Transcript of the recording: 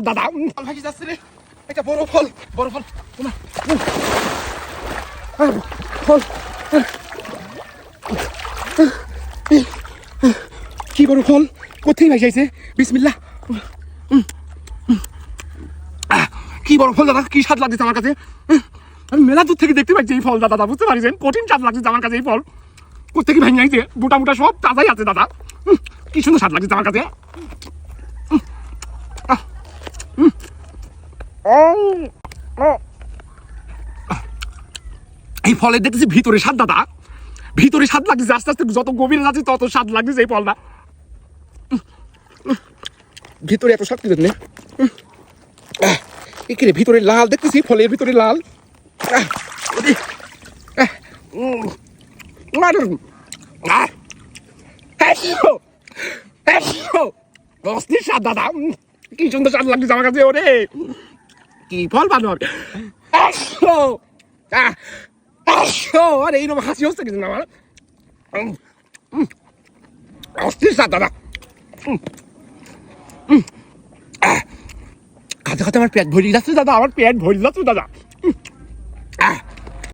দাদা ভাগি যাচ্ছে একটা বড় ফল বড় ফল ফল কি বড় ফল কোথায় ভাই যাইছে। আহ, কি বড় ফল দাদা কি স্বাদ লাগছে আমার কাছে আমি মেলা দূর থেকে দেখতে পাচ্ছি এই ফল দাদা বুঝতে পারছেন কঠিন স্বাদ লাগছে আমার কাছে এই ফল। কোথেকে ভেঙে আইছে? মোটা মোটা সব তাজাই আছে দাদা। কি সুন্দর স্বাদ লাগছে আমার কাছে? এই ফলের দেখতেছি ভিতরে স্বাদ দাদা। ভিতরে স্বাদ লাগছে আস্তে আস্তে যত গভীরে যাচ্ছে তত স্বাদ লাগছে এই ফলটা। ভিতরে এত শক্তি দেখলে এখানে ভিতরে লাল দেখতেছি ফলের ভিতরে লাল। আর, অস্থির স্বাদ দাদা, কি সুন্দর স্বাদ লাগছে আমার কাছে ওরে। কি ফল একশো আরে এইরকম হাসি হচ্ছে কিছু না আমার? অস্থির স্বাদ দাদা। খাতে খাতে আমার পেট ভরে যাচ্ছে দাদা, আমার পেট ভরে যাচ্ছে দাদা।